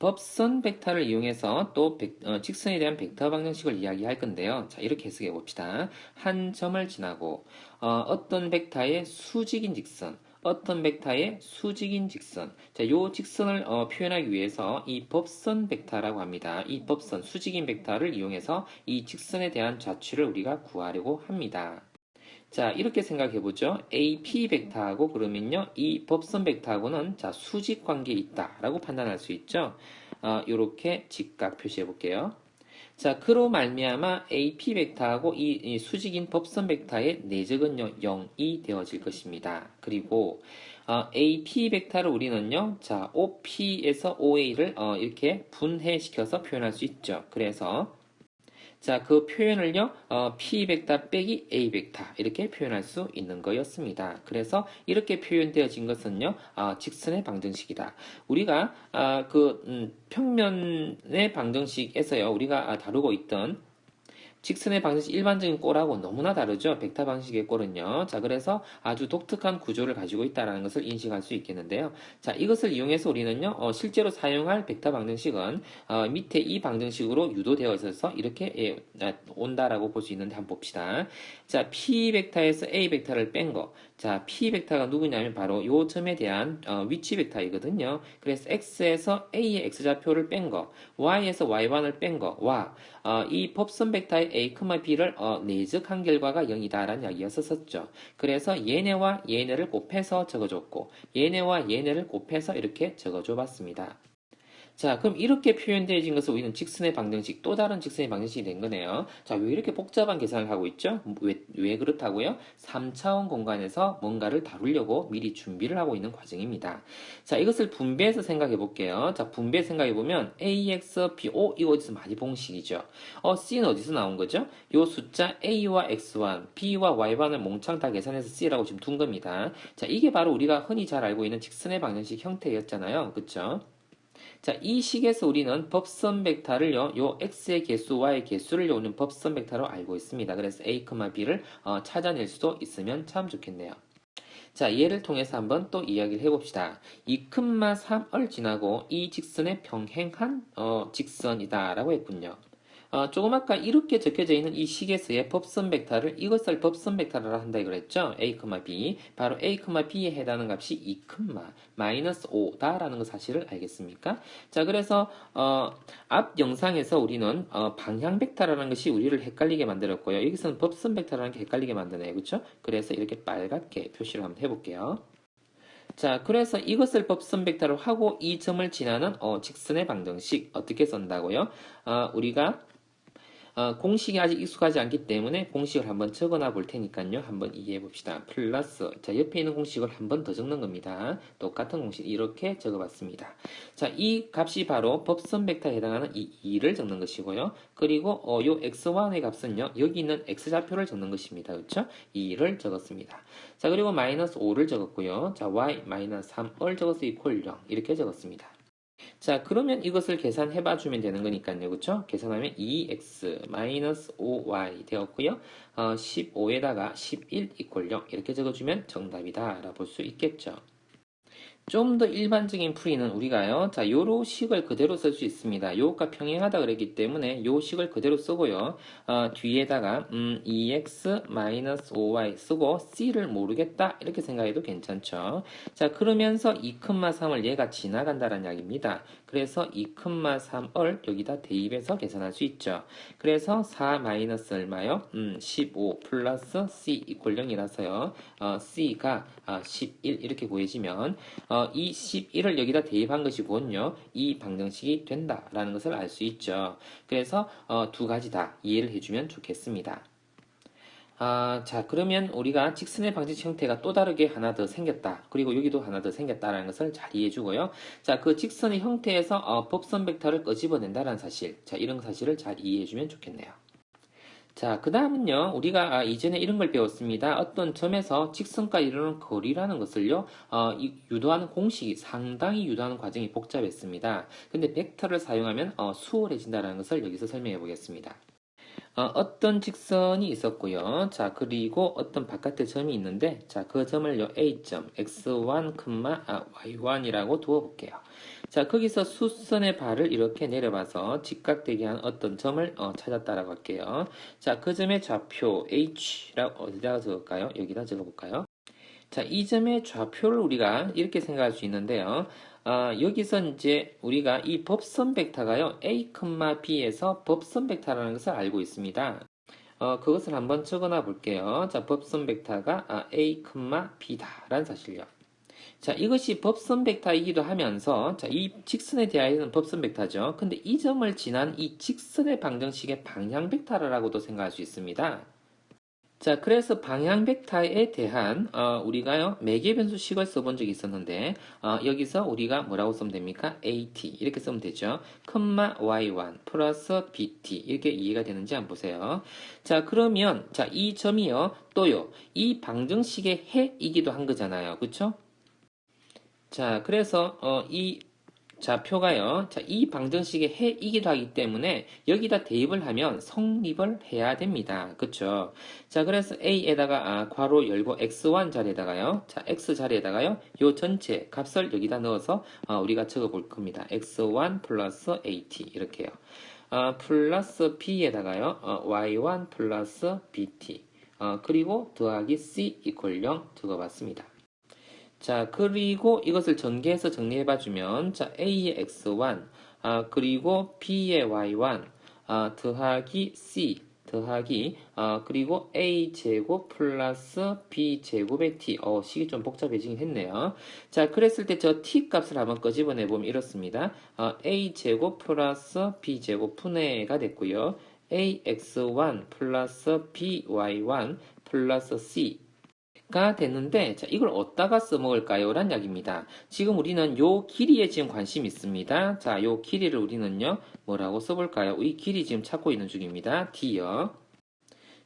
법선 벡터를 이용해서 또 벡- 어, 직선에 대한 벡터 방정식을 이야기할 건데요. 자, 이렇게 해석해 봅시다. 한 점을 지나고 어, 떤 벡터의 수직인 직선, 어떤 벡터의 수직인 직선. 자, 요 직선을 어, 표현하기 위해서 이 법선 벡터라고 합니다. 이 법선 수직인 벡터를 이용해서 이 직선에 대한 좌추를 우리가 구하려고 합니다. 자, 이렇게 생각해 보죠. AP 벡터하고 그러면요. 이 법선 벡터하고는 자, 수직 관계에 있다라고 판단할 수 있죠. 어, 이렇게 직각 표시해 볼게요. 자, 그로 말미암아 AP 벡터하고 이, 이 수직인 법선 벡터의 내적은요 0이 되어질 것입니다. 그리고 어, AP 벡터를 우리는요, 자 OP에서 OA를 어, 이렇게 분해시켜서 표현할 수 있죠. 그래서 자, 그 표현을요, 어, P 벡터 빼기 A 벡터 이렇게 표현할 수 있는 거였습니다. 그래서 이렇게 표현되어진 것은요, 어, 직선의 방정식이다. 우리가 아, 그 음, 평면의 방정식에서요, 우리가 아, 다루고 있던 직선의 방정식 일반적인 꼴하고 너무나 다르죠. 벡터 방식의 꼴은요. 자, 그래서 아주 독특한 구조를 가지고 있다는 것을 인식할 수 있겠는데요. 자, 이것을 이용해서 우리는요, 어, 실제로 사용할 벡터 방정식은 어, 밑에 이 방정식으로 유도되어 있어서 이렇게 예, 아, 온다라고 볼 수 있는데 한번 봅시다. 자, P 벡터에서 A 벡터를 뺀 거. 자, P 벡터가 누구냐면 바로 요 점에 대한 어, 위치 벡터이거든요. 그래서 X에서 A의 X좌표를 뺀 거, Y에서 Y1을 뺀 거 와 어, 이 법선 벡터의 A, B를 어, 내적한 결과가 0이다라는 이야기였었죠. 그래서 얘네와 얘네를 곱해서 적어줬고 얘네와 얘네를 곱해서 이렇게 적어줘 봤습니다. 자, 그럼 이렇게 표현되어진 것을 우리는 직선의 방정식, 또 다른 직선의 방정식이 된 거네요. 자, 왜 이렇게 복잡한 계산을 하고 있죠? 왜, 왜 그렇다고요? 3차원 공간에서 뭔가를 다루려고 미리 준비를 하고 있는 과정입니다. 자, 이것을 분배해서 생각해 볼게요. 자, 분배 생각해 보면 AX, B, O, 이거 어디서 많이 본 식이죠? 어, C는 어디서 나온 거죠? 요 숫자 A와 X1, B와 Y1을 몽창 다 계산해서 C라고 지금 둔 겁니다. 자, 이게 바로 우리가 흔히 잘 알고 있는 직선의 방정식 형태였잖아요. 그쵸? 자, 이 식에서 우리는 법선 벡터를요, 요 x의 개수, y의 개수를 요는 법선 벡터로 알고 있습니다. 그래서 a, b를 어, 찾아낼 수도 있으면 참 좋겠네요. 자, 얘를 통해서 한번 또 이야기를 해봅시다. 2,3을 지나고 이 직선에 평행한 어, 직선이다라고 했군요. 어, 조금 아까 이렇게 적혀져 있는 이 식에서의 법선 벡터를 이것을 법선 벡터라 한다 그랬죠. a, b 바로 a, b에 해당하는 값이 2, 마이너스 5다라는 것 사실을 알겠습니까? 자, 그래서 어, 앞 영상에서 우리는 어, 방향 벡터라는 것이 우리를 헷갈리게 만들었고요. 여기서는 법선 벡터라는 게 헷갈리게 만드네요. 그렇죠? 그래서 이렇게 빨갛게 표시를 한번 해볼게요. 자, 그래서 이것을 법선 벡터로 하고 이 점을 지나는 어, 직선의 방정식 어떻게 쓴다고요? 어, 우리가 어, 공식이 아직 익숙하지 않기 때문에 공식을 한번 적어놔 볼 테니까요. 한번 이해해 봅시다. 플러스 자 옆에 있는 공식을 한번 더 적는 겁니다. 똑같은 공식 이렇게 적어봤습니다. 자, 이 값이 바로 법선 벡터에 해당하는 이 2를 적는 것이고요. 그리고 어, 요 x1의 값은요. 여기 있는 x좌표를 적는 것입니다. 그렇죠? 2를 적었습니다. 자, 그리고 마이너스 5를 적었고요. 자, y 마이너스 3을 적어서 이퀄 0 이렇게 적었습니다. 자, 그러면 이것을 계산해 봐 주면 되는 거니까요. 그쵸? 계산하면 2x-5y 되었고요. 어, 15에다가 11 이퀄 0 이렇게 적어주면 정답이다 라고 볼 수 있겠죠. 좀 더 일반적인 풀이는 우리가요. 자, 요로 식을 그대로 쓸 수 있습니다. 요가 평행하다 그랬기 때문에 요 식을 그대로 쓰고요. 어, 뒤에다가 음, 2x-5y 쓰고 c를 모르겠다 이렇게 생각해도 괜찮죠. 자, 그러면서 2,3을 얘가 지나간다는 이야기입니다. 그래서 2,3을 여기다 대입해서 계산할 수 있죠. 그래서 4 마이너스 얼마요? 음, 15 플러스 c 이퀄 0이라서요. 어, c가 아, 11 이렇게 구해지면 어, 이 11을 여기다 대입한 것이군요. 이 방정식이 된다라는 것을 알 수 있죠. 그래서 어, 두 가지 다 이해를 해주면 좋겠습니다. 아, 자, 그러면 우리가 직선의 방정식 형태가 또 다르게 하나 더 생겼다. 그리고 여기도 하나 더 생겼다라는 것을 잘 이해해 주고요. 자, 그 직선의 형태에서 어, 법선 벡터를 끄집어낸다는 사실. 자, 이런 사실을 잘 이해해 주면 좋겠네요. 자, 그 다음은요, 우리가 아, 이전에 이런 걸 배웠습니다. 어떤 점에서 직선까지 이르는 거리라는 것을요, 어, 유도하는 공식이 상당히 유도하는 과정이 복잡했습니다. 근데 벡터를 사용하면 어, 수월해진다는 것을 여기서 설명해 보겠습니다. 어, 떤 직선이 있었고요. 자, 그리고 어떤 바깥에 점이 있는데, 자, 그 점을 요 A점, X1, 아, Y1이라고 두어볼게요. 자, 거기서 수선의 발을 이렇게 내려봐서 직각되게 한 어떤 점을 어, 찾았다라고 할게요. 자, 그 점의 좌표 H라고 어디다가 적을까요? 여기다 적어볼까요? 자, 이 점의 좌표를 우리가 이렇게 생각할 수 있는데요. 아, 여기서 이제 우리가 이 법선 벡터가요, A, B에서 법선 벡터라는 것을 알고 있습니다. 어, 그것을 한번 적어놔 볼게요. 자, 법선 벡터가 아, A, B다라는 사실요. 자, 이것이 법선 벡터이기도 하면서, 자, 이 직선에 대하여는 법선 벡터죠. 근데 이 점을 지난 이 직선의 방정식의 방향 벡터라고도 생각할 수 있습니다. 자, 그래서 방향 벡터에 대한 어, 우리가요 매개 변수식을 써본 적이 있었는데 어, 여기서 우리가 뭐라고 쓰면 됩니까? AT 이렇게 쓰면 되죠. 컴마 Y1 플러스 BT 이렇게 이해가 되는지 한번 보세요. 자, 그러면 자, 이 점이요 또요 이 방정식의 해이기도 한 거잖아요, 그렇죠? 자, 그래서 어, 이 좌표가요. 자, 이 방정식의 해이기도 하기 때문에 여기다 대입을 하면 성립을 해야 됩니다. 그쵸? 자, 그래서 A에다가 아, 괄호 열고 X1 자리에다가요. 자, X 자리에다가요. 요 전체 값을 여기다 넣어서 어, 우리가 적어 볼 겁니다. X1 플러스 AT 이렇게요. 어, 플러스 B에다가요. 어, Y1 플러스 BT 어, 그리고 더하기 C 이퀄 0 적어봤습니다. 자, 그리고 이것을 전개해서 정리해봐 주면, 자, A의 X1, 아, 그리고 B의 Y1, 아, 더하기 C, 더하기, 아, 그리고 A 제곱 플러스 B 제곱의 T. 어, 식이 좀 복잡해지긴 했네요. 자, 그랬을 때 저 T 값을 한번 꺼집어내보면 이렇습니다. 어, A 제곱 플러스 B 제곱 분해가 됐고요. AX1 플러스 BY1 플러스 C 가 됐는데 자 이걸 어디다가 써먹을까요? 란 이야기입니다. 지금 우리는 요 길이에 지금 관심이 있습니다. 자, 요 길이를 우리는요 뭐라고 써볼까요? 이 길이 지금 찾고 있는 중입니다. D요.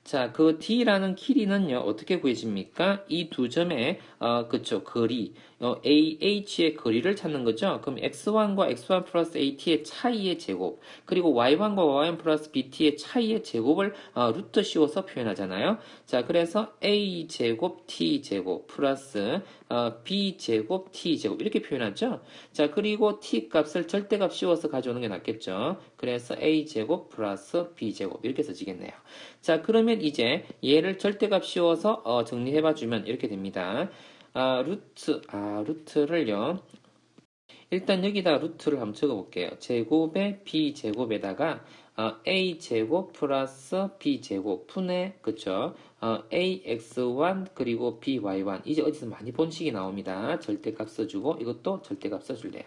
자, 그 D라는 길이는요, 어떻게 구해집니까? 이 두 점의, 어, 그쵸, 거리, 어, AH의 거리를 찾는 거죠. 그럼 X1과 X1 플러스 AT의 차이의 제곱, 그리고 Y1과 Y1 플러스 BT의 차이의 제곱을, 어, 루트 씌워서 표현하잖아요. 자, 그래서 A 제곱 T 제곱 플러스, 어, B 제곱 T 제곱, 이렇게 표현하죠. 자, 그리고 T 값을 절대값 씌워서 가져오는 게 낫겠죠. 그래서 A 제곱 플러스 B 제곱, 이렇게 써지겠네요. 자, 그러면 이제 얘를 절대값 씌워서 어, 정리해봐 주면 이렇게 됩니다. 아, 루트, 아, 루트를요. 일단 여기다 루트를 한번 적어볼게요. 제곱의 b제곱에다가 어, a제곱 플러스 b제곱 분의 그쵸? 어, ax1 그리고 by1 이제 어디서 많이 본 식이 나옵니다. 절대값 써주고 이것도 절대값 써줄래요.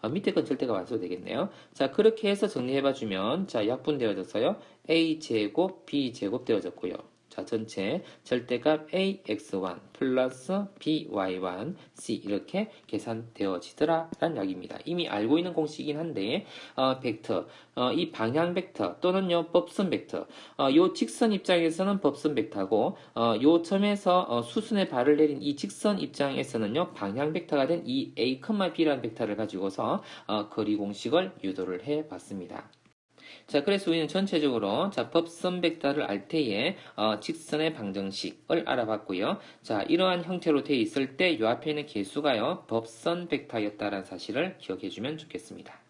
어, 밑에 건 절대값 안 써도 되겠네요. 자 그렇게 해서 정리해봐주면 자 약분되어져서요. A제곱 b제곱 되어졌고요. 자, 전체 절대값 ax1 플러스 by1 c 이렇게 계산되어지더라 라는 이야기입니다. 이미 알고 있는 공식이긴 한데 어, 벡터, 어, 이 방향 벡터 또는요 법선 벡터 어, 요 직선 입장에서는 법선 벡터고 어, 요 점에서 어, 수순의 발을 내린 이 직선 입장에서는요 방향 벡터가 된 이 a, b라는 벡터를 가지고서 어, 거리 공식을 유도를 해 봤습니다. 자, 그래서 우리는 전체적으로 자, 법선 벡터를 알 때에 어, 직선의 방정식을 알아봤고요. 자, 이러한 형태로 되어 있을 때이 앞에 있는 개수가요. 법선 벡터였다는 사실을 기억해 주면 좋겠습니다.